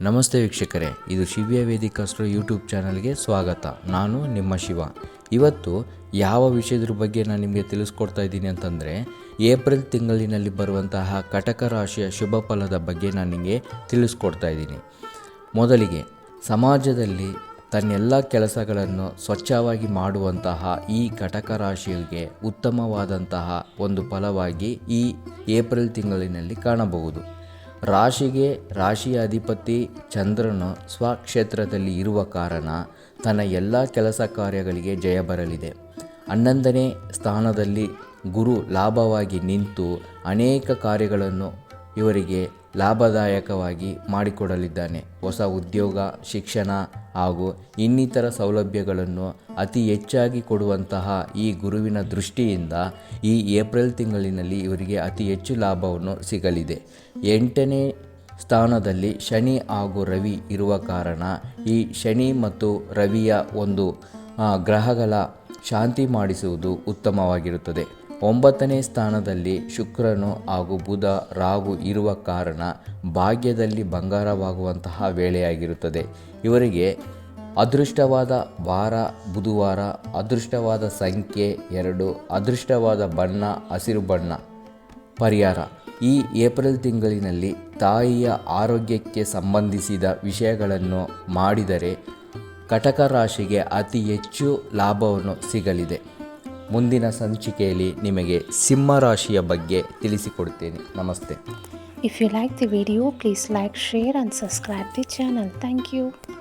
ನಮಸ್ತೆ ವೀಕ್ಷಕರೇ, ಇದು ಶಿವ್ಯ ವೇದಿಕಾಸ್ಟ್ರೋ ಯೂಟ್ಯೂಬ್ ಚಾನಲ್ಗೆ ಸ್ವಾಗತ. ನಾನು ನಿಮ್ಮ ಶಿವ. ಇವತ್ತು ಯಾವ ವಿಷಯದ ಬಗ್ಗೆ ನಾನು ನಿಮಗೆ ತಿಳಿಸ್ಕೊಡ್ತಾ ಇದ್ದೀನಿ ಅಂತಂದರೆ, ಏಪ್ರಿಲ್ ತಿಂಗಳಿನಲ್ಲಿ ಬರುವಂತಹ ಕಟಕ ರಾಶಿಯ ಶುಭ ಫಲದ ಬಗ್ಗೆ ನಾನು ನಿಮಗೆ ತಿಳಿಸ್ಕೊಡ್ತಾ ಇದ್ದೀನಿ. ಮೊದಲಿಗೆ, ಸಮಾಜದಲ್ಲಿ ತನ್ನೆಲ್ಲ ಕೆಲಸಗಳನ್ನು ಸ್ವಚ್ಛವಾಗಿ ಮಾಡುವಂತಹ ಈ ಕಟಕ ರಾಶಿಗೆ ಉತ್ತಮವಾದಂತಹ ಒಂದು ಫಲವಾಗಿ ಈ ಏಪ್ರಿಲ್ ತಿಂಗಳಿನಲ್ಲಿ ಕಾಣಬಹುದು. ರಾಶಿಗೆ ರಾಶಿಯ ಅಧಿಪತಿ ಚಂದ್ರನು ಸ್ವಕ್ಷೇತ್ರದಲ್ಲಿ ಇರುವ ಕಾರಣ ತನ್ನ ಎಲ್ಲ ಕೆಲಸ ಕಾರ್ಯಗಳಿಗೆ ಜಯ ಬರಲಿದೆ. ಹನ್ನೊಂದನೇ ಸ್ಥಾನದಲ್ಲಿ ಗುರು ಲಾಭವಾಗಿ ನಿಂತು ಅನೇಕ ಕಾರ್ಯಗಳನ್ನು ಇವರಿಗೆ ಲಾಭದಾಯಕವಾಗಿ ಮಾಡಿಕೊಡಲಿದ್ದಾನೆ. ಹೊಸ ಉದ್ಯೋಗ, ಶಿಕ್ಷಣ ಹಾಗೂ ಇನ್ನಿತರ ಸೌಲಭ್ಯಗಳನ್ನು ಅತಿ ಹೆಚ್ಚಾಗಿ ಕೊಡುವಂತಹ ಈ ಗುರುವಿನ ದೃಷ್ಟಿಯಿಂದ ಈ ಏಪ್ರಿಲ್ ತಿಂಗಳಿನಲ್ಲಿ ಇವರಿಗೆ ಅತಿ ಹೆಚ್ಚು ಲಾಭವನ್ನು ಸಿಗಲಿದೆ. ಎಂಟನೇ ಸ್ಥಾನದಲ್ಲಿ ಶನಿ ಹಾಗೂ ರವಿ ಇರುವ ಕಾರಣ ಈ ಶನಿ ಮತ್ತು ರವಿಯ ಒಂದು ಗ್ರಹಗಳ ಶಾಂತಿ ಮಾಡಿಸುವುದು ಉತ್ತಮವಾಗಿರುತ್ತದೆ. ಒಂಬತ್ತನೇ ಸ್ಥಾನದಲ್ಲಿ ಶುಕ್ರನು ಹಾಗೂ ಬುಧ ರಾಹು ಇರುವ ಕಾರಣ ಭಾಗ್ಯದಲ್ಲಿ ಬಂಗಾರವಾಗುವಂತಹ ವೇಳೆಯಾಗಿರುತ್ತದೆ. ಇವರಿಗೆ ಅದೃಷ್ಟವಾದ ವಾರ, ಬುಧವಾರ, ಅದೃಷ್ಟವಾದ ಸಂಖ್ಯೆ ಎರಡು, ಅದೃಷ್ಟವಾದ ಬಣ್ಣ, ಹಸಿರು ಬಣ್ಣ. ಪರಿಹಾರ. ಈ ಏಪ್ರಿಲ್ ತಿಂಗಳಿನಲ್ಲಿ ತಾಯಿಯ ಆರೋಗ್ಯಕ್ಕೆ ಸಂಬಂಧಿಸಿದ ವಿಷಯಗಳನ್ನು ಮಾಡಿದರೆ ಕಟಕ ರಾಶಿಗೆ ಅತಿ ಹೆಚ್ಚು ಲಾಭವನ್ನು ಸಿಗಲಿದೆ. ಮುಂದಿನ ಸಂಚಿಕೆಯಲ್ಲಿ ನಿಮಗೆ ಸಿಂಹ ರಾಶಿಯ ಬಗ್ಗೆ ತಿಳಿಸಿಕೊಡ್ತೇನೆ ನಮಸ್ತೆ. If you like the video please like share and subscribe the channel thank you.